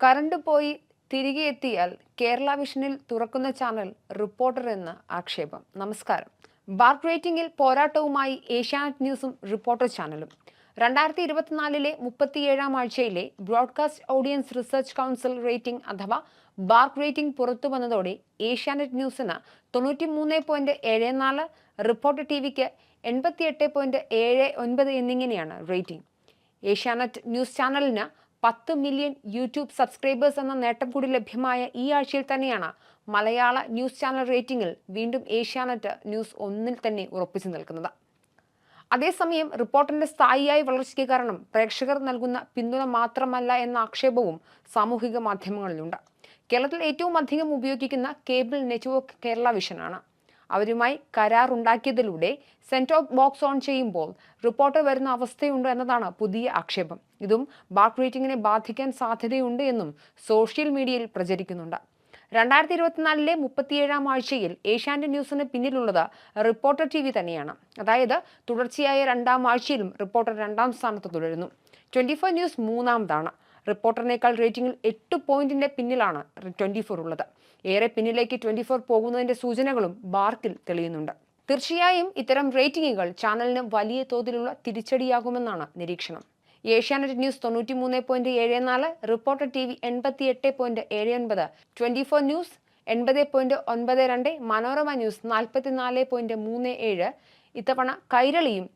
Current പോയി തിരികെ എത്തിയാൽ കേരള വിഷനിൽ തുറക്കുന്ന ചാനൽ റിപ്പോർട്ടർ എന്ന് ആക്ഷേപം. നമസ്കാരം. ബാർക്ക് റേറ്റിംഗിൽ പോരാട്ടവുമായി ഏഷ്യാനെറ്റ് ന്യൂസും റിപ്പോർട്ടർ ചാനലും. രണ്ടായിരത്തി ഇരുപത്തിനാലിലെ മുപ്പത്തിയേഴാം ആഴ്ചയിലെ broadcast audience research council rating അഥവാ ബാർക്ക് റേറ്റിംഗ് പുറത്തു വന്നതോടെ ഏഷ്യാനെറ്റ് ന്യൂസിന് തൊണ്ണൂറ്റി മൂന്ന് പോയിന്റ് ഏഴ് നാല് റിപ്പോർട്ടർ ടി വിക്ക് എൺപത്തിയെട്ട് പോയിന്റ് ഏഴ് ഒൻപത് എന്നിങ്ങനെയാണ് റേറ്റിംഗ്. ഏഷ്യാനെറ്റ് ന്യൂസ് ചാനലിന് പത്ത് മില്യൺ യൂട്യൂബ് സബ്സ്ക്രൈബേഴ്സ് എന്ന നേട്ടം കൂടി ലഭ്യമായ ഈ ആഴ്ചയിൽ തന്നെയാണ് മലയാള ന്യൂസ് ചാനൽ റേറ്റിംഗിൽ വീണ്ടും ഏഷ്യാനെറ്റ് ന്യൂസ് ഒന്നിൽ തന്നെ ഉറപ്പിച്ചു നിൽക്കുന്നത്. അതേസമയം റിപ്പോർട്ടിന്റെ സ്ഥായിയായ വളർച്ചയ്ക്ക് കാരണം പ്രേക്ഷകർ നൽകുന്ന പിന്തുണ മാത്രമല്ല എന്ന ആക്ഷേപവും സാമൂഹിക മാധ്യമങ്ങളിലുണ്ട്. കേരളത്തിൽ ഏറ്റവും അധികം ഉപയോഗിക്കുന്ന കേബിൾ നെറ്റ്വർക്ക് കേരള വിഷനാണ് അവരുമായി കരാറുണ്ടാക്കിയതിലൂടെ സെന്റ് ഓഫ് ബോക്സ് ഓൺ ചെയ്യുമ്പോൾ റിപ്പോർട്ടർ വരുന്ന അവസ്ഥയുണ്ട് എന്നതാണ് പുതിയ ആക്ഷേപം. ഇതും ബാക്ക് റേറ്റിംഗിനെ ബാധിക്കാൻ സാധ്യതയുണ്ട് എന്നും സോഷ്യൽ മീഡിയയിൽ പ്രചരിക്കുന്നുണ്ട്. രണ്ടായിരത്തി ഇരുപത്തിനാലിലെ മുപ്പത്തിയേഴാം ആഴ്ചയിൽ ഏഷ്യാനെറ്റ് ന്യൂസിന് പിന്നിലുള്ളത് റിപ്പോർട്ടർ ടി വി തന്നെയാണ്. അതായത് തുടർച്ചയായ രണ്ടാം ആഴ്ചയിലും റിപ്പോർട്ടർ രണ്ടാം സ്ഥാനത്ത് തുടരുന്നു. ട്വന്റി ഫോർ ന്യൂസ് മൂന്നാമതാണ്. റിപ്പോർട്ടറിനേക്കാൾ റേറ്റിംഗിൽ എട്ട് പോയിന്റിന്റെ പിന്നിലാണ് ട്വന്റി ഫോർ ഉള്ളത്. ഏറെ പിന്നിലേക്ക് ട്വന്റി ഫോർ പോകുന്നതിന്റെ സൂചനകളും ബാർക്കിൽ തെളിയുന്നുണ്ട്. തീർച്ചയായും ഇത്തരം റേറ്റിംഗുകൾ ചാനലിന് വലിയ തോതിലുള്ള തിരിച്ചടിയാകുമെന്നാണ് നിരീക്ഷണം. ഏഷ്യാനെറ്റ് ന്യൂസ് തൊണ്ണൂറ്റി മൂന്ന് പോയിന്റ് ഏഴ് നാല് റിപ്പോർട്ടർ ടി വി എൺപത്തി എട്ട് പോയിന്റ് ഏഴ് ഒൻപത് ട്വന്റി ഫോർ ന്യൂസ് എൺപത് പോയിന്റ് ഒൻപത് രണ്ട് മനോരമ ന്യൂസ് നാൽപ്പത്തിനാല് പോയിന്റ് മൂന്ന് ഏഴ് ഇത്തവണ കൈരളിയും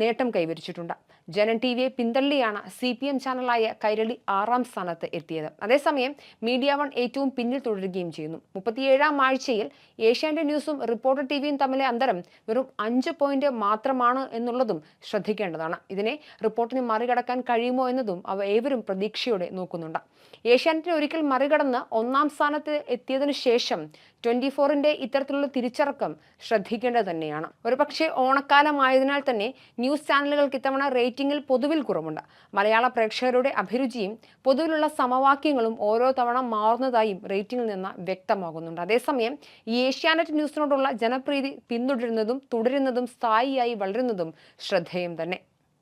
നേട്ടം കൈവരിച്ചിട്ടുണ്ട്. ജനൻ ടി വിയെ പിന്തള്ളിയാണ് സി പി എം ചാനലായ കൈരളി ആറാം സ്ഥാനത്ത് എത്തിയത്. അതേസമയം മീഡിയ വൺ ഏറ്റവും പിന്നിൽ തുടരുകയും ചെയ്യുന്നു. മുപ്പത്തിയേഴാം ആഴ്ചയിൽ ഏഷ്യാനെറ്റ് ന്യൂസും റിപ്പോർട്ടർ ടി വിയും തമ്മിലെ അന്തരം വെറും അഞ്ച് പോയിന്റ് മാത്രമാണ് എന്നുള്ളതും ശ്രദ്ധിക്കേണ്ടതാണ്. ഇതിനെ റിപ്പോർട്ടിന് മറികടക്കാൻ കഴിയുമോ എന്നതും അവ ഏവരും പ്രതീക്ഷയോടെ നോക്കുന്നുണ്ട്. ഏഷ്യാനെറ്റിനെ ഒരിക്കൽ മറികടന്ന് ഒന്നാം സ്ഥാനത്ത് എത്തിയതിനു ശേഷം ട്വന്റി ഫോറിന്റെ ഇത്തരത്തിലുള്ള തിരിച്ചറക്കം ശ്രദ്ധിക്കേണ്ടത് തന്നെയാണ്. ഒരുപക്ഷെ ഓണക്കാലമായതിനാൽ തന്നെ ന്യൂസ് ചാനലുകൾക്ക് ഇത്തവണ റേറ്റിംഗിൽ പൊതുവിൽ കുറവുണ്ട്. മലയാള പ്രേക്ഷകരുടെ അഭിരുചിയും പൊതുവിലുള്ള സമവാക്യങ്ങളും ഓരോ തവണ മാറുന്നതായും റേറ്റിംഗിൽ നിന്ന് വ്യക്തമാകുന്നുണ്ട്. അതേസമയം ഈ ഏഷ്യാനെറ്റ് ന്യൂസിനോടുള്ള ജനപ്രീതി പിന്തുടരുന്നതും തുടരുന്നതും സ്ഥായിയായി വളരുന്നതും ശ്രദ്ധേയം തന്നെ.